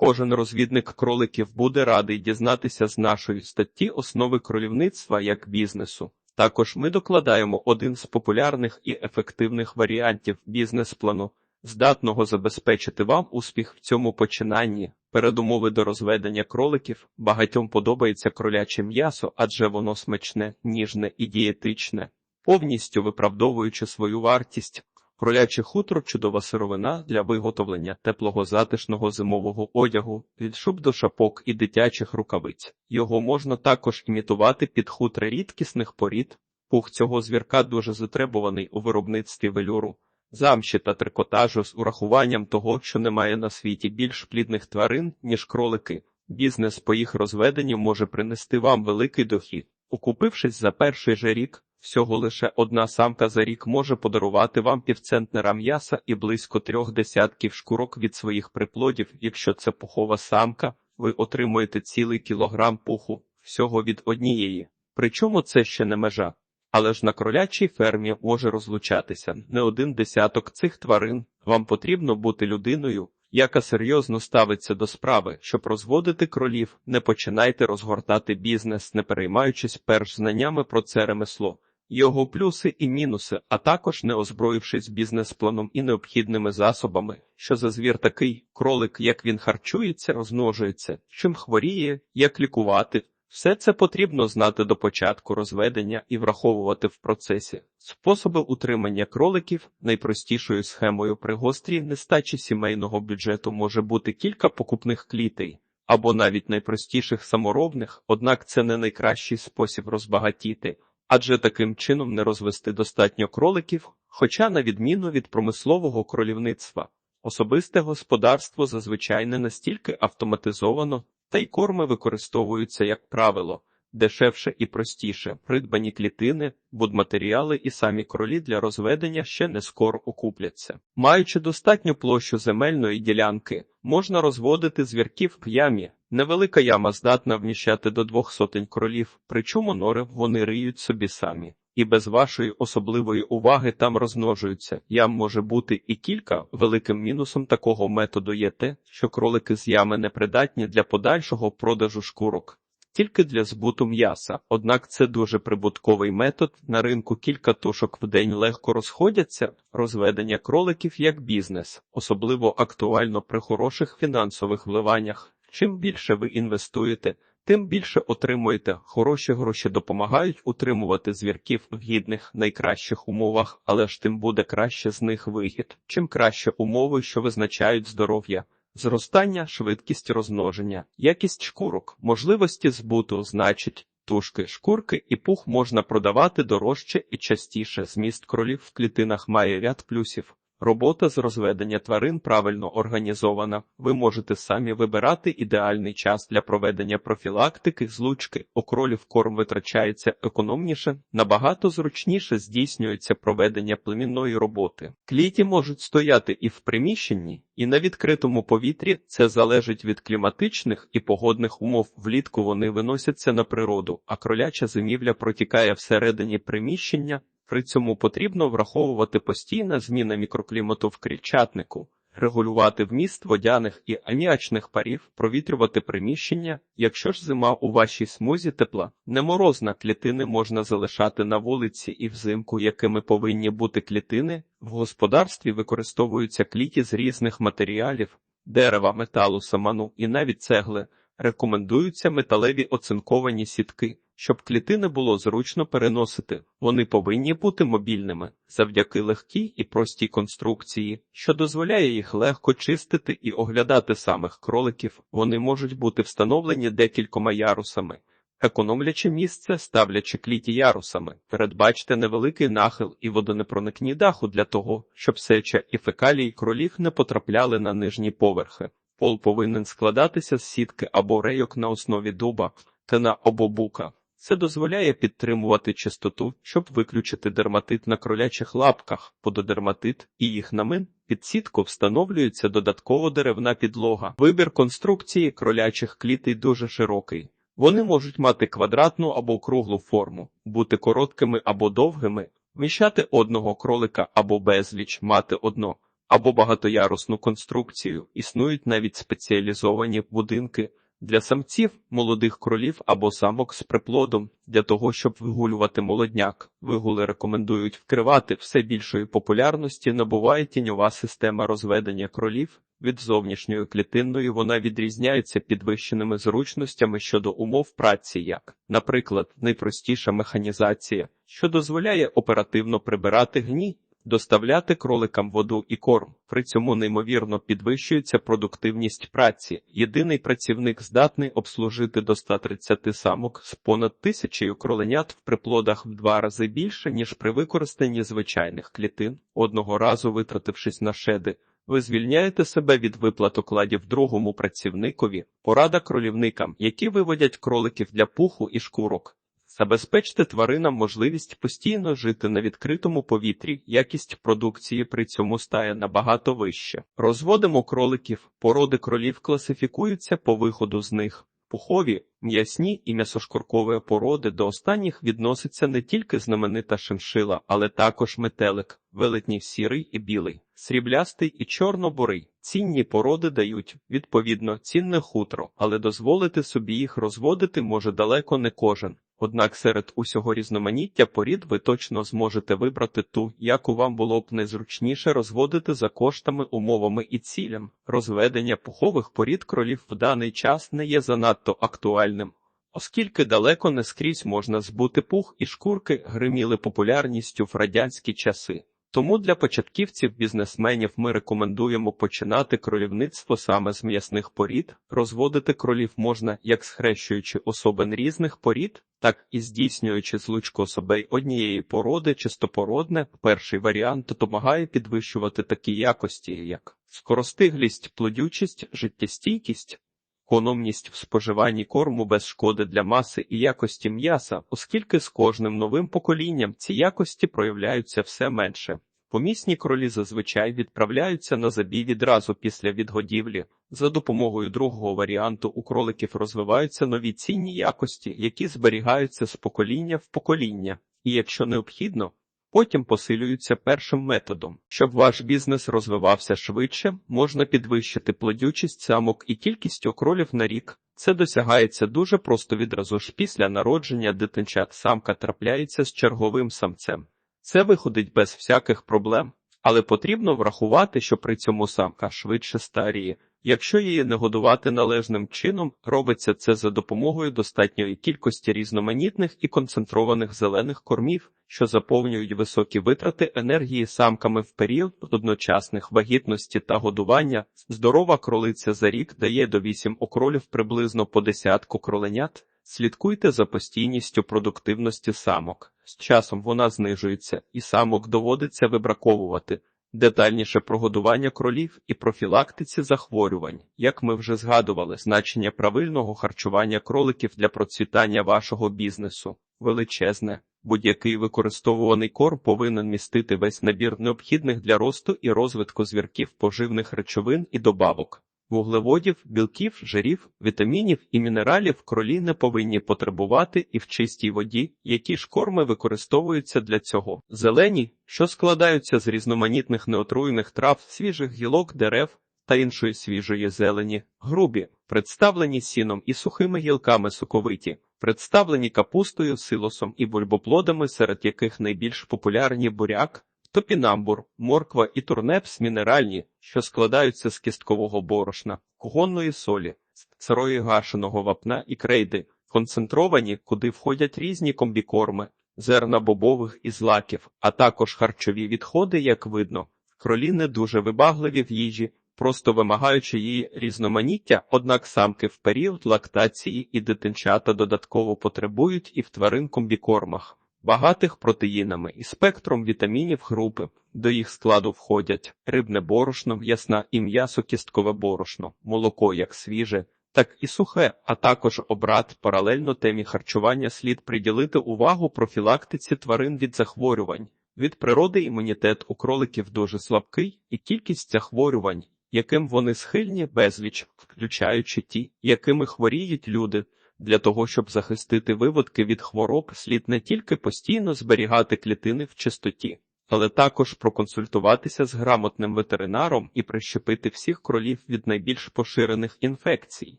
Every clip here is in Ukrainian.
Кожен розвідник кроликів буде радий дізнатися з нашої статті основи кролівництва як бізнесу. Також ми докладаємо один з популярних і ефективних варіантів бізнес-плану, здатного забезпечити вам успіх в цьому починанні. Передумови до розведення кроликів багатьом подобається кроляче м'ясо, адже воно смачне, ніжне і дієтичне, повністю виправдовуючи свою вартість. Кроляче хутро чудова сировина для виготовлення теплого затишного зимового одягу, від шуб до шапок і дитячих рукавиць. Його можна також імітувати під хутри рідкісних порід. Пух цього звірка дуже затребуваний у виробництві велюру, замші та трикотажу з урахуванням того, що немає на світі більш плідних тварин, ніж кролики. Бізнес по їх розведенню може принести вам великий дохід. Укупившись за перший же рік, Всього лише одна самка за рік може подарувати вам півцентнера м'яса і близько трьох десятків шкурок від своїх приплодів. Якщо це пухова самка, ви отримуєте цілий кілограм пуху всього від однієї. Причому це ще не межа. Але ж на кролячій фермі може розлучатися не один десяток цих тварин. Вам потрібно бути людиною, яка серйозно ставиться до справи, щоб розводити кролів. Не починайте розгортати бізнес, не переймаючись перш знаннями про це ремесло його плюси і мінуси, а також не озброївшись бізнес-планом і необхідними засобами, що за звір такий кролик, як він харчується, розмножується, чим хворіє, як лікувати. Все це потрібно знати до початку розведення і враховувати в процесі. Способи утримання кроликів найпростішою схемою при гострій нестачі сімейного бюджету може бути кілька покупних клітей. Або навіть найпростіших саморобних, однак це не найкращий спосіб розбагатіти адже таким чином не розвести достатньо кроликів, хоча, на відміну від промислового кролівництва, особисте господарство зазвичай не настільки автоматизовано, та й корми використовуються, як правило, дешевше і простіше. Придбані клітини, будматеріали і самі кролі для розведення ще не скоро окупляться. Маючи достатню площу земельної ділянки, можна розводити звірків в ямі. Невелика яма здатна вміщати до двох сотень кролів, причому нори вони риють собі самі. І без вашої особливої уваги там розмножуються. Ям може бути і кілька. Великим мінусом такого методу є те, що кролики з ями непридатні для подальшого продажу шкурок тільки для збуту м'яса. Однак це дуже прибутковий метод. На ринку кілька тушок в день легко розходяться. Розведення кроликів як бізнес, особливо актуально при хороших фінансових вливаннях. Чим більше ви інвестуєте, тим більше отримуєте. Хороші гроші допомагають утримувати звірків в гідних найкращих умовах, але ж тим буде краще з них вихід. Чим краще умови, що визначають здоров'я. Зростання, швидкість розмноження, якість шкурок, можливості збуту, значить, тушки, шкурки і пух можна продавати дорожче і частіше. Зміст кролів в клітинах має ряд плюсів. Робота з розведення тварин правильно організована. Ви можете самі вибирати ідеальний час для проведення профілактики, злучки, окролів корм витрачається економніше, набагато зручніше здійснюється проведення племінної роботи. Кліті можуть стояти і в приміщенні, і на відкритому повітрі це залежить від кліматичних і погодних умов. Влітку вони виносяться на природу, а кроляча зимівля протікає всередині приміщення. При цьому потрібно враховувати постійна зміна мікроклімату в крильчатнику, регулювати вміст водяних і аміачних парів, провітрювати приміщення. Якщо ж зима у вашій смузі тепла, не морозна клітини можна залишати на вулиці і взимку, якими повинні бути клітини. В господарстві використовуються кліті з різних матеріалів, дерева, металу, саману і навіть цегли. Рекомендуються металеві оцинковані сітки. Щоб клітини було зручно переносити, вони повинні бути мобільними завдяки легкій і простій конструкції, що дозволяє їх легко чистити і оглядати самих кроликів. Вони можуть бути встановлені декількома ярусами, економлячи місце, ставлячи кліті ярусами. Передбачте невеликий нахил і водонепроникні даху для того, щоб сеча і фекалії кролів не потрапляли на нижні поверхи. Пол повинен складатися з сітки або рейок на основі дуба та на обобука. Це дозволяє підтримувати чистоту, щоб виключити дерматит на кролячих лапках, пододерматит і їх намин. Під сітку встановлюється додатково деревна підлога. Вибір конструкції кролячих клітей дуже широкий. Вони можуть мати квадратну або круглу форму, бути короткими або довгими, вміщати одного кролика або безліч, мати одно або багатоярусну конструкцію. Існують навіть спеціалізовані будинки для самців, молодих кролів або самок з приплодом. Для того, щоб вигулювати молодняк, вигули рекомендують вкривати все більшої популярності набуває тіньова система розведення кролів. Від зовнішньої клітинної вона відрізняється підвищеними зручностями щодо умов праці, як, наприклад, найпростіша механізація, що дозволяє оперативно прибирати гні, доставляти кроликам воду і корм. При цьому неймовірно підвищується продуктивність праці. Єдиний працівник здатний обслужити до 130 самок з понад тисячею кроленят в приплодах в два рази більше, ніж при використанні звичайних клітин, одного разу витратившись на шеди. Ви звільняєте себе від виплат окладів другому працівникові, порада кролівникам, які виводять кроликів для пуху і шкурок. Забезпечте тваринам можливість постійно жити на відкритому повітрі, якість продукції при цьому стає набагато вище. Розводимо кроликів, породи кролів класифікуються по виходу з них. Пухові, м'ясні і м'ясошкуркові породи до останніх відноситься не тільки знаменита шиншила, але також метелик, велетній сірий і білий, сріблястий і чорно-бурий. Цінні породи дають, відповідно, цінне хутро, але дозволити собі їх розводити може далеко не кожен. Однак серед усього різноманіття порід ви точно зможете вибрати ту, яку вам було б найзручніше розводити за коштами, умовами і цілям. Розведення пухових порід кролів в даний час не є занадто актуальним. Оскільки далеко не скрізь можна збути пух і шкурки гриміли популярністю в радянські часи. Тому для початківців бізнесменів ми рекомендуємо починати кролівництво саме з м'ясних порід. Розводити кролів можна як схрещуючи особин різних порід, так і здійснюючи злучку особей однієї породи чистопородне. Перший варіант допомагає підвищувати такі якості, як скоростиглість, плодючість, життєстійкість. Економність в споживанні корму без шкоди для маси і якості м'яса, оскільки з кожним новим поколінням ці якості проявляються все менше. Помісні кролі зазвичай відправляються на забій відразу після відгодівлі. За допомогою другого варіанту у кроликів розвиваються нові цінні якості, які зберігаються з покоління в покоління, і якщо необхідно, потім посилюються першим методом. Щоб ваш бізнес розвивався швидше, можна підвищити плодючість самок і кількість окролів на рік. Це досягається дуже просто відразу ж після народження дитинчат самка трапляється з черговим самцем. Це виходить без всяких проблем, але потрібно врахувати, що при цьому самка швидше старіє. Якщо її не годувати належним чином, робиться це за допомогою достатньої кількості різноманітних і концентрованих зелених кормів, що заповнюють високі витрати енергії самками в період одночасних вагітності та годування. Здорова кролиця за рік дає до 8 окролів приблизно по десятку кроленят. Слідкуйте за постійністю продуктивності самок. З часом вона знижується, і самок доводиться вибраковувати. Детальніше про годування кролів і профілактиці захворювань, як ми вже згадували, значення правильного харчування кроликів для процвітання вашого бізнесу величезне. Будь-який використовуваний корм повинен містити весь набір необхідних для росту і розвитку звірків поживних речовин і добавок. Вуглеводів, білків, жирів, вітамінів і мінералів кролі не повинні потребувати і в чистій воді, які ж корми використовуються для цього. Зелені, що складаються з різноманітних неотруєних трав, свіжих гілок, дерев та іншої свіжої зелені, грубі, представлені сіном і сухими гілками соковиті, представлені капустою, силосом і бульбоплодами, серед яких найбільш популярні буряк, топінамбур, морква і турнепс мінеральні, що складаються з кісткового борошна, кухонної солі, сирої гашеного вапна і крейди, концентровані, куди входять різні комбікорми, зерна бобових і злаків, а також харчові відходи, як видно. Кролі не дуже вибагливі в їжі, просто вимагаючи її різноманіття, однак самки в період лактації і дитинчата додатково потребують і в тварин комбікормах багатих протеїнами і спектром вітамінів групи. До їх складу входять рибне борошно, м'ясна і м'ясо кісткове борошно, молоко як свіже, так і сухе, а також обрат паралельно темі харчування слід приділити увагу профілактиці тварин від захворювань. Від природи імунітет у кроликів дуже слабкий, і кількість захворювань, яким вони схильні безліч, включаючи ті, якими хворіють люди. Для того, щоб захистити виводки від хвороб, слід не тільки постійно зберігати клітини в чистоті, але також проконсультуватися з грамотним ветеринаром і прищепити всіх кролів від найбільш поширених інфекцій.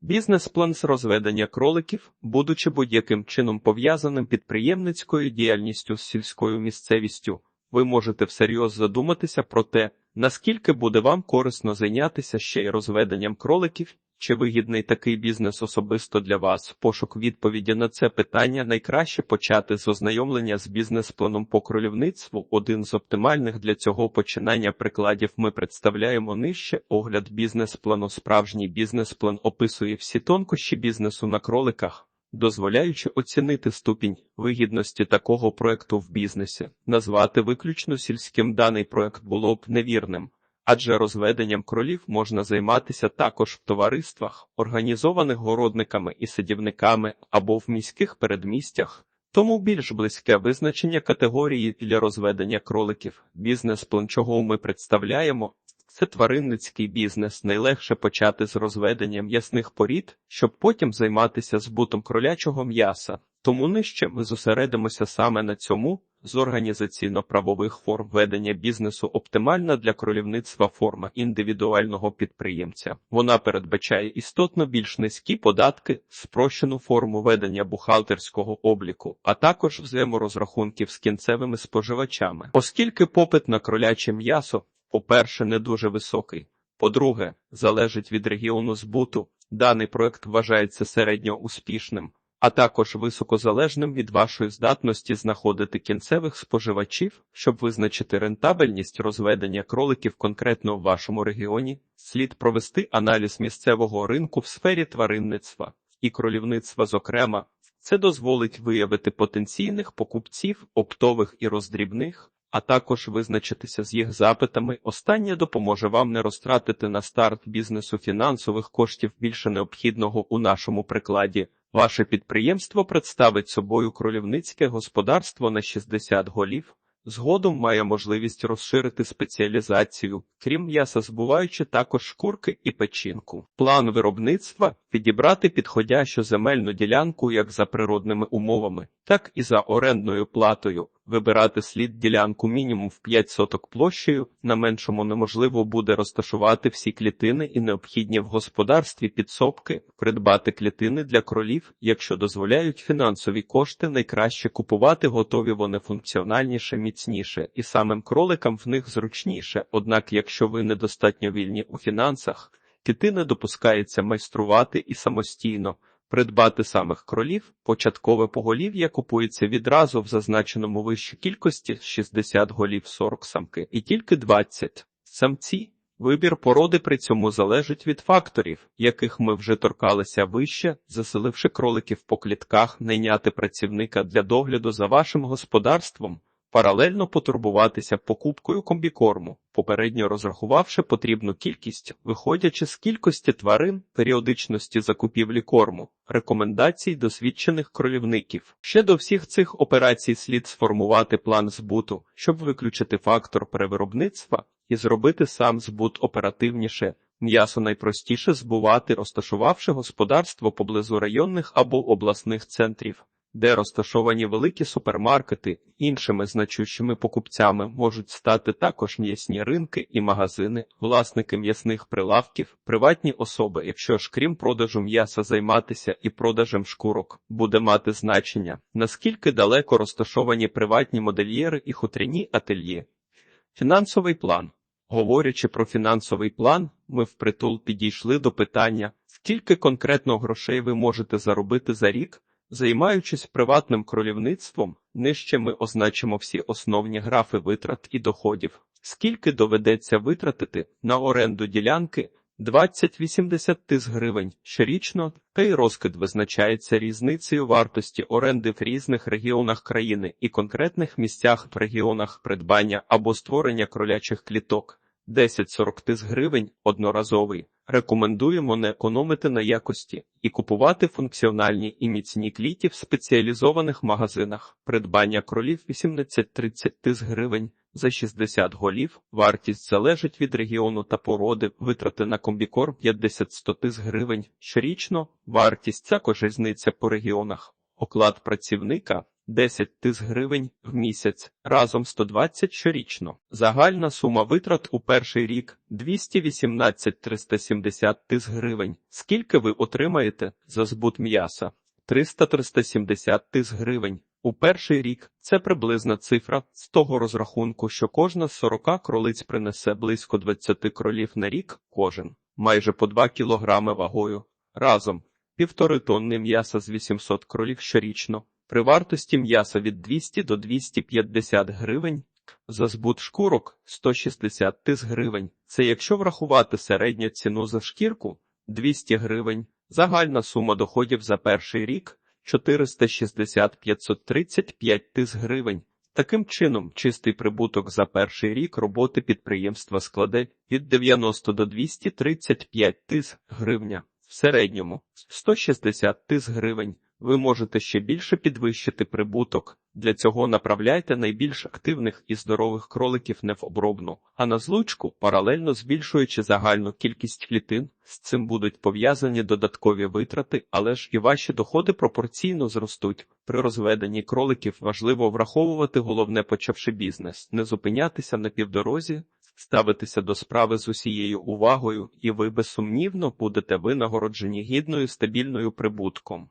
Бізнес-план з розведення кроликів, будучи будь-яким чином пов'язаним підприємницькою діяльністю з сільською місцевістю, ви можете всерйоз задуматися про те, наскільки буде вам корисно зайнятися ще й розведенням кроликів. Чи вигідний такий бізнес особисто для вас? Пошук відповіді на це питання найкраще почати з ознайомлення з бізнес-планом по кролівництву. Один з оптимальних для цього починання прикладів ми представляємо нижче огляд бізнес-плану. Справжній бізнес-план описує всі тонкощі бізнесу на кроликах, дозволяючи оцінити ступінь вигідності такого проекту в бізнесі. Назвати виключно сільським даний проект було б невірним адже розведенням кролів можна займатися також в товариствах, організованих городниками і садівниками або в міських передмістях. Тому більш близьке визначення категорії для розведення кроликів, бізнес-план, чого ми представляємо, це тваринницький бізнес. Найлегше почати з розведення м'ясних порід, щоб потім займатися збутом кролячого м'яса. Тому нижче ми зосередимося саме на цьому. З організаційно-правових форм ведення бізнесу оптимальна для кролівництва форма індивідуального підприємця. Вона передбачає істотно більш низькі податки, спрощену форму ведення бухгалтерського обліку, а також взаєморозрахунків з кінцевими споживачами, оскільки попит на кроляче м'ясо, по-перше, не дуже високий. По-друге, залежить від регіону збуту. Даний проект вважається середньо успішним а також високозалежним від вашої здатності знаходити кінцевих споживачів, щоб визначити рентабельність розведення кроликів конкретно в вашому регіоні, слід провести аналіз місцевого ринку в сфері тваринництва і кролівництва, зокрема, це дозволить виявити потенційних покупців, оптових і роздрібних. А також визначитися з їх запитами. Останнє допоможе вам не розтратити на старт бізнесу фінансових коштів більше необхідного у нашому прикладі. Ваше підприємство представить собою кролівницьке господарство на 60 голів. Згодом має можливість розширити спеціалізацію, крім м'яса, збуваючи також шкурки і печінку. План виробництва підібрати підходящу земельну ділянку як за природними умовами, так і за орендною платою. Вибирати слід ділянку мінімум в 5 соток площею, на меншому неможливо буде розташувати всі клітини і необхідні в господарстві підсобки, придбати клітини для кролів, якщо дозволяють фінансові кошти, найкраще купувати готові вони функціональніше, міцніше, і самим кроликам в них зручніше. Однак, якщо ви недостатньо вільні у фінансах, клітини допускається майструвати і самостійно. Придбати самих кролів, початкове поголів'я купується відразу в зазначеному вищій кількості 60 голів 40 самки і тільки 20 самці. Вибір породи при цьому залежить від факторів, яких ми вже торкалися вище, заселивши кроликів по клітках, найняти працівника для догляду за вашим господарством, Паралельно потурбуватися покупкою комбікорму, попередньо розрахувавши потрібну кількість, виходячи з кількості тварин, періодичності закупівлі корму, рекомендацій досвідчених кролівників. Ще до всіх цих операцій слід сформувати план збуту, щоб виключити фактор перевиробництва і зробити сам збут оперативніше. М'ясо найпростіше збувати, розташувавши господарство поблизу районних або обласних центрів де розташовані великі супермаркети, іншими значущими покупцями можуть стати також м'ясні ринки і магазини, власники м'ясних прилавків, приватні особи, якщо ж крім продажу м'яса займатися і продажем шкурок, буде мати значення, наскільки далеко розташовані приватні модельєри і хутряні ательє. Фінансовий план. Говорячи про фінансовий план, ми впритул підійшли до питання, скільки конкретно грошей ви можете заробити за рік, Займаючись приватним кролівництвом, нижче ми означимо всі основні графи витрат і доходів, скільки доведеться витратити на оренду ділянки 20-80 тисяч гривень щорічно, та й розкид визначається різницею вартості оренди в різних регіонах країни і конкретних місцях в регіонах придбання або створення кролячих кліток. 10-40 тисяч гривень одноразовий. Рекомендуємо не економити на якості і купувати функціональні і міцні кліті в спеціалізованих магазинах. Придбання кролів 18-30 тисяч гривень за 60 голів. Вартість залежить від регіону та породи. Витрати на комбікорм 50-100 тисяч гривень щорічно. Вартість також різниця по регіонах. Оклад працівника 10 тисяч гривень в місяць, разом 120 щорічно. Загальна сума витрат у перший рік 218 370 тисяч гривень. Скільки ви отримаєте за збут м'яса? 300-370 тисяч гривень. У перший рік це приблизна цифра з того розрахунку, що кожна з 40 кролиць принесе близько 20 кролів на рік кожен, майже по 2 кілограми вагою. Разом півтори тонни м'яса з 800 кролів щорічно, при вартості м'яса від 200 до 250 гривень, за збут шкурок 160 тисяч гривень. Це якщо врахувати середню ціну за шкірку 200 гривень, загальна сума доходів за перший рік 460-535 тисяч гривень. Таким чином, чистий прибуток за перший рік роботи підприємства складе від 90 до 235 тисяч гривня. В середньому 160 тисяч гривень. Ви можете ще більше підвищити прибуток. Для цього направляйте найбільш активних і здорових кроликів не в обробну, а на злучку, паралельно збільшуючи загальну кількість клітин. З цим будуть пов'язані додаткові витрати, але ж і ваші доходи пропорційно зростуть. При розведенні кроликів важливо враховувати головне почавши бізнес, не зупинятися на півдорозі, ставитися до справи з усією увагою, і ви безсумнівно будете винагороджені гідною стабільною прибутком.